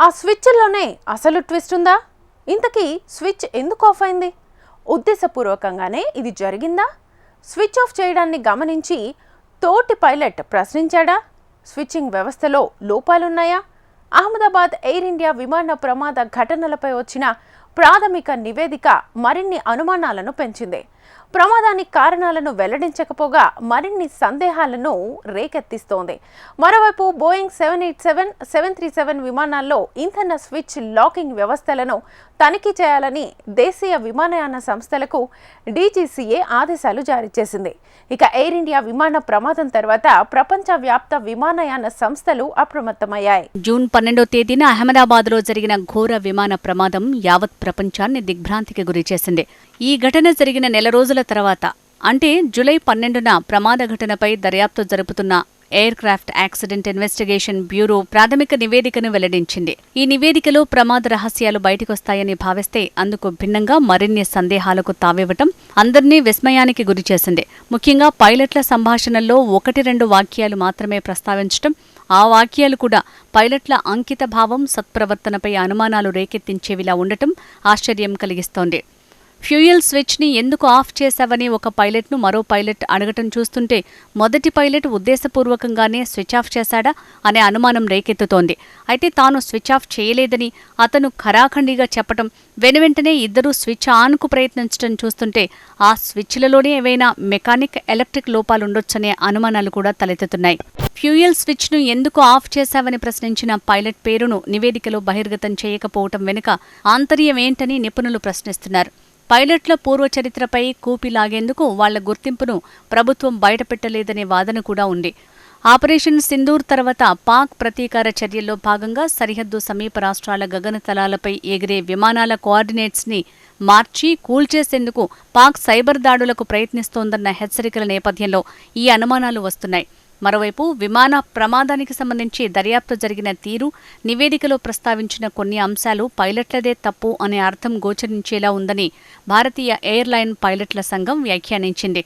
ఆ స్విచ్లోనే అసలు ట్విస్ట్ ఉందా? ఇంతకీ స్విచ్ ఎందుకు ఆఫ్ అయింది? ఉద్దేశపూర్వకంగానే ఇది జరిగిందా? స్విచ్ ఆఫ్ చేయడాన్ని గమనించి తోటి పైలట్ ప్రశ్నించాడా? స్విచ్చింగ్ వ్యవస్థలో లోపాలున్నాయా? అహ్మదాబాద్ ఎయిర్ ఇండియా విమాన ప్రమాద ఘటనలపై వచ్చిన ప్రాథమిక నివేదిక మరిన్ని అనుమానాలను పెంచింది. ప్రమాదానికి కారణాలను వెల్లడించకపోగా మరిన్ని సందేహాలను రేకెత్తిస్తోంది. మరోవైపు Boeing seven eight seven seven three seven విమానాల్లో ఇంధన స్విచ్ లాకింగ్ వ్యవస్థలను తనిఖీ చేయాలని దేశీయ విమానయాన సంస్థలకు డీజీసీఏ ఆదేశాలు జారీ చేసింది. ఇక ఎయిర్ ఇండియా విమాన ప్రమాదం తర్వాత ప్రపంచవ్యాప్త విమానయాన సంస్థలు అప్రమత్తమయ్యాయి. జూన్ పన్నెండో తేదీన అహ్మదాబాద్లో జరిగిన ఘోర విమాన ప్రమాదం యావత్ ప్రపంచాన్ని దిగ్భ్రాంతికి గురిచేసింది ఈ ఘటన జరిగిన నెల రోజుల తర్వాత అంటే జూలై పన్నెండున ప్రమాద ఘటనపై దర్యాప్తు జరుపుతున్న aircraft accident investigation bureau ప్రాథమిక నివేదికను వెల్లడించింది. ఈ నివేదికలో ప్రమాద రహస్యాలు బయటకొస్తాయని భావిస్తే అందుకు భిన్నంగా మరిన్ని సందేహాలకు తావివ్వటం అందరినీ విస్మయానికి గురిచేసింది ముఖ్యంగా పైలట్ల సంభాషణల్లో ఒకటి రెండు వాక్యాలు మాత్రమే ప్రస్తావించటం ఆ వాక్యాలు కూడా పైలట్ల అంకిత భావం సత్ప్రవర్తనపై అనుమానాలు రేకెత్తించేవిలా ఉండటం ఆశ్చర్యం కలిగిస్తోంది. ఫ్యూయల్ స్విచ్ని ఎందుకు ఆఫ్ చేశావని ఒక పైలట్ను మరో పైలట్ అడగటం చూస్తుంటే మొదటి పైలట్ ఉద్దేశపూర్వకంగానే స్విచ్ ఆఫ్ చేశాడా అనే అనుమానం రేకెత్తుతోంది. అయితే తాను స్విచ్ ఆఫ్ చేయలేదని అతను ఖరాఖండిగా చెప్పటం వెనువెంటనే ఇద్దరూ స్విచ్ ఆన్కు ప్రయత్నించడం చూస్తుంటే ఆ స్విచ్లలోనే ఏవైనా మెకానిక్ ఎలక్ట్రిక్ లోపాలుండొచ్చనే అనుమానాలు కూడా తలెత్తుతున్నాయి. ఫ్యూయల్ స్విచ్ను ఎందుకు ఆఫ్ చేశావని ప్రశ్నించిన పైలట్ పేరును నివేదికలో బహిర్గతం చేయకపోవటం వెనుక ఆంతర్యం ఏంటని నిపుణులు ప్రశ్నిస్తున్నారు. పైలట్ల పూర్వ చరిత్రపై కూపి లాగేందుకు వాళ్ళ గుర్తింపును ప్రభుత్వం బయటపెట్టలేదనే వాదన కూడా ఉంది. ఆపరేషన్ సింధూర్ తర్వాత పాక్ ప్రతీకార చర్యల్లో భాగంగా సరిహద్దు సమీప రాష్ట్రాల గగనతలాలపై ఎగిరే విమానాల కోఆర్డినేట్స్ని మార్చి కూల్చేసేందుకు పాక్ సైబర్ దాడులకు ప్రయత్నిస్తోందన్న హెచ్చరికల నేపథ్యంలో ఈ అనుమానాలు వస్తున్నాయి. మరోవైపు విమాన ప్రమాదానికి సంబంధించి దర్యాప్తు జరిగిన తీరు నివేదికలో ప్రస్తావించిన కొన్ని అంశాలు పైలట్లదే తప్పు అనే అర్థం గోచరించేలా ఉందని భారతీయ ఎయిర్లైన్ పైలట్ల సంఘం వ్యాఖ్యానించింది.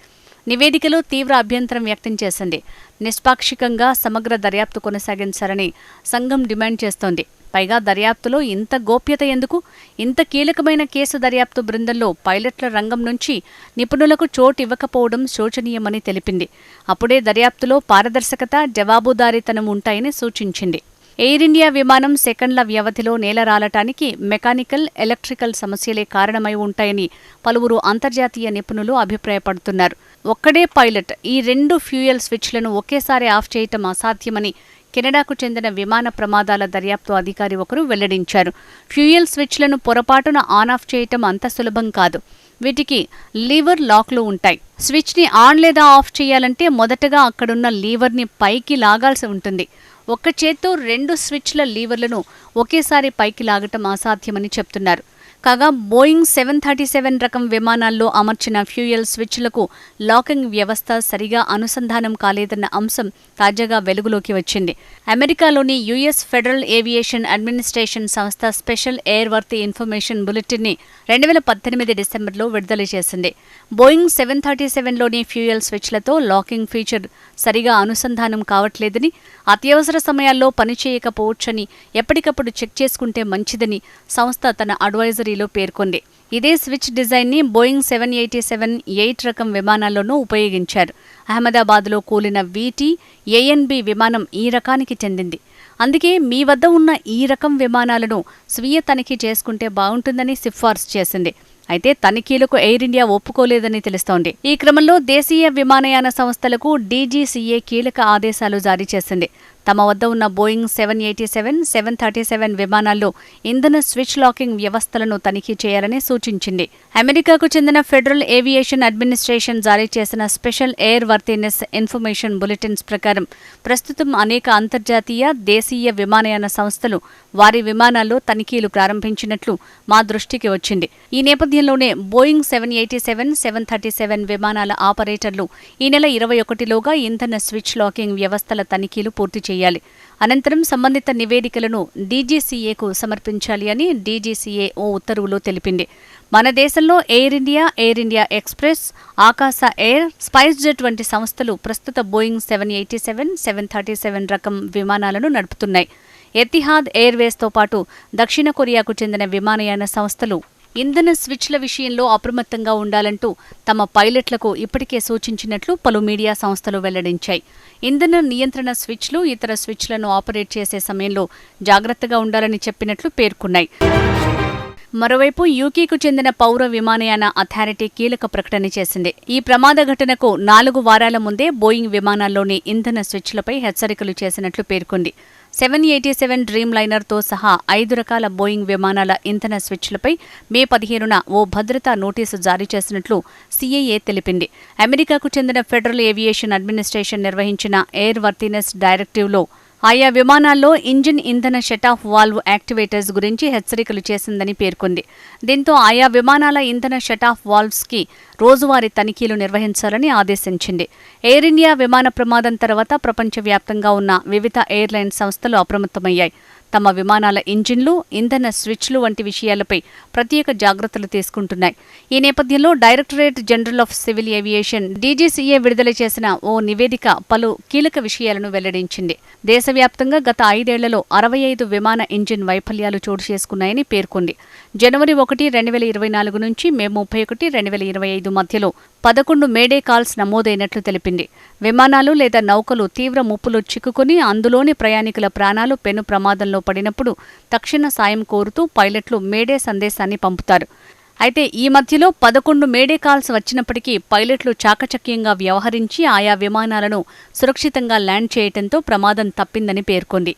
నివేదికలో తీవ్ర అభ్యంతరం వ్యక్తం చేసింది. నిష్పాక్షికంగా సమగ్ర దర్యాప్తు కొనసాగించాలని సంఘం డిమాండ్ చేస్తోంది. పైగా దర్యాప్తులో ఇంత గోప్యత ఎందుకు? ఇంత కీలకమైన కేసు దర్యాప్తు బృందంలో పైలట్ల రంగం నుంచి నిపుణులకు చోటు ఇవ్వకపోవడం శోచనీయమని తెలిపింది. అప్పుడే దర్యాప్తులో పారదర్శకత జవాబుదారీతనం ఉంటాయని సూచించింది. ఎయిర్ ఇండియా విమానం సెకండ్ల వ్యవధిలో నేలరాలటానికి మెకానికల్ ఎలక్ట్రికల్ సమస్యలే కారణమై ఉంటాయని పలువురు అంతర్జాతీయ నిపుణులు అభిప్రాయపడుతున్నారు. ఒక్కడే పైలట్ ఈ రెండు ఫ్యూయల్ స్విచ్లను ఒకేసారి ఆఫ్ చేయటం అసాధ్యమని కెనడాకు చెందిన విమాన ప్రమాదాల దర్యాప్తు అధికారి ఒకరు వెల్లడించారు. ఫ్యూయల్ స్విచ్లను పొరపాటున ఆన్ ఆఫ్ చేయటం అంత సులభం కాదు. వీటికి లీవర్ లాక్లు ఉంటాయి. స్విచ్ని ఆన్ లేదా ఆఫ్ చేయాలంటే మొదటగా అక్కడున్న లీవర్ని పైకి లాగాల్సి ఉంటుంది. ఒక్క చేత్తో రెండు స్విచ్ల లీవర్లను ఒకేసారి పైకి లాగటం అసాధ్యమని చెప్తున్నారు. కాగా బోయింగ్ సెవెన్ థర్టీ సెవెన్ రకం విమానాల్లో అమర్చిన ఫ్యూయల్ స్విచ్లకు లాకింగ్ వ్యవస్థ సరిగా అనుసంధానం కాలేదన్న అంశం తాజాగా వెలుగులోకి వచ్చింది. అమెరికాలోని యుఎస్ ఫెడరల్ ఏవియేషన్ అడ్మినిస్ట్రేషన్ సంస్థ స్పెషల్ ఎయిర్ వర్తి ఇన్ఫర్మేషన్ బులెటిన్ని రెండు వేల పద్దెనిమిది డిసెంబర్లో విడుదల చేసింది. బోయింగ్ సెవెన్ థర్టీ సెవెన్లోని ఫ్యూయల్ స్విచ్లతో లాకింగ్ ఫీచర్ సరిగా అనుసంధానం కావట్లేదని అత్యవసర సమయాల్లో పనిచేయకపోవచ్చని ఎప్పటికప్పుడు చెక్ చేసుకుంటే మంచిదని సంస్థ తన అడ్వైజరీ అడ్వైజరీలో పేర్కొంది. ఇదే స్విచ్ డిజైన్ని Boeing seven eighty seven eight రకం విమానాల్లోనూ ఉపయోగించారు. అహ్మదాబాద్లో కూలిన వీటీ ఏఎన్బి విమానం ఈ రకానికి చెందింది. అందుకే మీ వద్ద ఉన్న ఈ రకం విమానాలను స్వీయ తనిఖీ చేసుకుంటే బాగుంటుందని సిఫార్సు చేసింది. అయితే తనిఖీలకు ఎయిర్ ఇండియా ఒప్పుకోలేదని తెలుస్తోంది. ఈ క్రమంలో దేశీయ విమానయాన సంస్థలకు డీజీసీఏ కీలక ఆదేశాలు జారీ చేసింది. తమ వద్ద ఉన్న Boeing seven eighty seven seven thirty seven విమానాల్లో ఇంధన స్విచ్ లాకింగ్ వ్యవస్థలను తనిఖీ చేయాలని సూచించింది. అమెరికాకు చెందిన ఫెడరల్ ఏవియేషన్ అడ్మినిస్ట్రేషన్ జారీ చేసిన special airworthiness information bulletins ప్రకారం ప్రస్తుతం అనేక అంతర్జాతీయ దేశీయ విమానయాన సంస్థలు వారి విమానాల్లో తనిఖీలు ప్రారంభించినట్లు మా దృష్టికి వచ్చింది. ఈ నేపథ్యంలోనే Boeing seven eighty seven seven thirty seven విమానాల ఆపరేటర్లు ఈ నెల ఇరవై ఒకటిలోగా ఇంధన స్విచ్ లాకింగ్ వ్యవస్థల తనిఖీలు పూర్తి చేయాలి అనంతరం సంబంధిత నివేదికలను డీజీసీఏకు సమర్పించాలి అని డీజీసీఏ ఓ ఉత్తర్వులో తెలిపింది. మన దేశంలో Air India Air India Express Akasa Air SpiceJet వంటి సంస్థలు ప్రస్తుత Boeing seven eighty seven seven thirty seven రకం విమానాలను నడుపుతున్నాయి. ఎతిహాద్ ఎయిర్వేస్తో పాటు దక్షిణ కొరియాకు చెందిన విమానయాన సంస్థలు ఇంధన స్విచ్ల విషయంలో అప్రమత్తంగా ఉండాలంటూ తమ పైలట్లకు ఇప్పటికే సూచించినట్లు పలు మీడియా సంస్థలు వెల్లడించాయి. ఇంధన నియంత్రణ స్విచ్లు ఇతర స్విచ్లను ఆపరేట్ చేసే సమయంలో జాగ్రత్తగా ఉండాలని చెప్పినట్లు పేర్కొన్నాయి. మరోవైపు యూకేకు చెందిన పౌర విమానయాన అథారిటీ కీలక ప్రకటన చేసింది. ఈ ప్రమాద ఘటనకు నాలుగు వారాల ముందే బోయింగ్ విమానాల్లోని ఇంధన స్విచ్లపై హెచ్చరికలు చేసినట్లు పేర్కొంది. సెవెన్ ఎయిటీ సెవెన్ డ్రీమ్ లైనర్తో సహా ఐదు రకాల బోయింగ్ విమానాల ఇంధన స్విచ్లపై మే పదిహేనున ఓ భద్రతా నోటీసు జారీ చేసినట్లు సీఏఏ తెలిపింది. అమెరికాకు చెందిన ఫెడరల్ ఏవియేషన్ అడ్మినిస్ట్రేషన్ నిర్వహించిన ఎయిర్ వర్తినెస్ డైరెక్టివ్లో ఆయా విమానాల్లో ఇంజిన్ ఇంధన షట్ ఆఫ్ వాల్వ్ యాక్టివేటర్స్ గురించి హెచ్చరికలు చేసిందని పేర్కొంది. దీంతో ఆయా విమానాల ఇంధన షట్ ఆఫ్ వాల్వ్స్కి రోజువారీ తనిఖీలు నిర్వహించాలని ఆదేశించింది. ఎయిర్ ఇండియా విమాన ప్రమాదం తర్వాత ప్రపంచవ్యాప్తంగా ఉన్న వివిధ ఎయిర్లైన్ సంస్థలు అప్రమత్తమయ్యాయి. తమ విమానాల ఇంజిన్లు ఇంధన స్విచ్లు వంటి విషయాలపై ప్రత్యేక జాగ్రత్తలు తీసుకుంటున్నాయి. ఈ నేపథ్యంలో Directorate General of Civil Aviation DGCA విడుదల చేసిన ఓ నివేదిక పలు కీలక విషయాలను వెల్లడించింది. దేశవ్యాప్తంగా గత ఐదేళ్ళలో అరవై ఐదు విమాన ఇంజిన్ వైఫల్యాలు చోటు చేసుకున్నాయని పేర్కొంది. జనవరి ఒకటి రెండు వేల ఇరవై నాలుగు నుంచి మే ముప్పై ఒకటి రెండు వేల ఇరవై ఐదు మధ్యలో పదకొండు మేడే కాల్స్ నమోదైనట్లు తెలిపింది. విమానాలు లేదా నౌకలు తీవ్ర ముప్పులు చిక్కుకుని అందులోని ప్రయాణికుల ప్రాణాలు పెను ప్రమాదంలో పడినప్పుడు తక్షణ సాయం కోరుతూ పైలట్లు మేడే సందేశాన్ని పంపుతారు. అయితే ఈ మధ్యలో పదకొండు మేడే కాల్స్ వచ్చినప్పటికీ పైలట్లు చాకచక్యంగా వ్యవహరించి ఆయా విమానాలను సురక్షితంగా ల్యాండ్ చేయటంతో ప్రమాదం తప్పిందని పేర్కొంది.